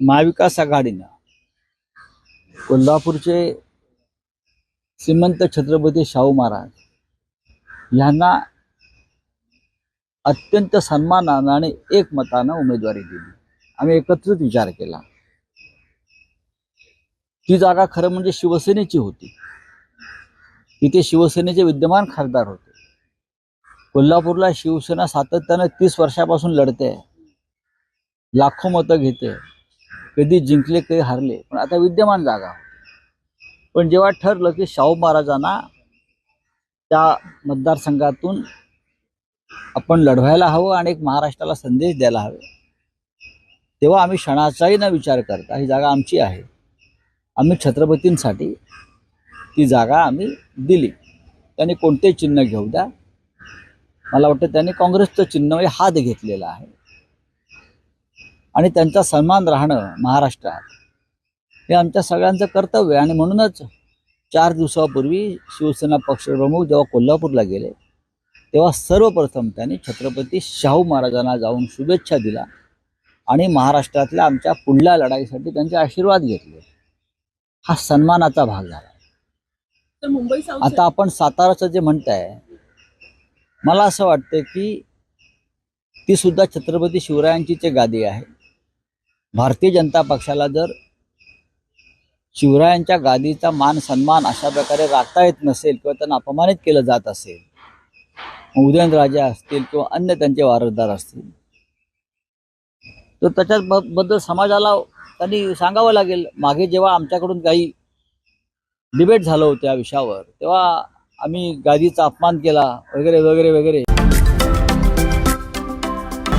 महाविकास आघाडीनं कोल्हापूरचे श्रीमंत छत्रपती शाहू महाराज यांना अत्यंत सन्मानानं आणि एकमतानं उमेदवारी दिली. आम्ही एकत्रित विचार केला. ती जागा खरं म्हणजे शिवसेनेची होती. तिथे शिवसेनेचे विद्यमान खासदार होते. कोल्हापूरला शिवसेना सातत्यानं तीस वर्षापासून लढते. लाखो मतं घेते. कधी जिंकले कधी हारले. पण आता विद्यमान जागा. पण जेव्हा ठरलं की शाहू महाराजांना त्या मतदारसंघातून आपण लढवायला हवं आणि एक महाराष्ट्राला संदेश द्यायला हवे तेव्हा आम्ही क्षणाचाही न विचार करता ही जागा आमची आहे. आम्ही छत्रपतींसाठी ती जागा आम्ही दिली. त्यांनी कोणते चिन्ह घेऊ द्या? मला वाटतं त्यांनी काँग्रेसचं चिन्ह म्हणजे हात घेतलेला आहे. आणि त्यांचा सन्मान राहणं महाराष्ट्रात हे आमच्या सगळ्यांचं कर्तव्य आहे. आणि म्हणूनच चार दिवसापूर्वी शिवसेना पक्षप्रमुख जेव्हा कोल्हापूरला गेले तेव्हा सर्वप्रथम त्यांनी छत्रपती शाहू महाराजांना जाऊन शुभेच्छा दिल्या आणि महाराष्ट्रातल्या आमच्या पुढल्या लढाईसाठी त्यांचे आशीर्वाद घेतले. हा सन्मानाचा भाग झाला. आता आपण साताराचं जे म्हणताय मला असं वाटतं की ती सुद्धा छत्रपती शिवरायांचीच गादी आहे. भारतीय जनता पक्षाला जर शिवरायांच्या गादीचा मान सन्मान अशा प्रकारे राखता येत नसेल किंवा त्यांना अपमानित केलं जात असेल उदयनराजे असतील किंवा अन्य त्यांचे वारसदार असतील तर त्याच्या बद्दल समाजाला त्यांनी सांगावं लागेल. मागे जेव्हा आमच्याकडून काही डिबेट झालं होतं या विषयावर तेव्हा आम्ही गादीचा अपमान केला वगैरे वगैरे वगैरे.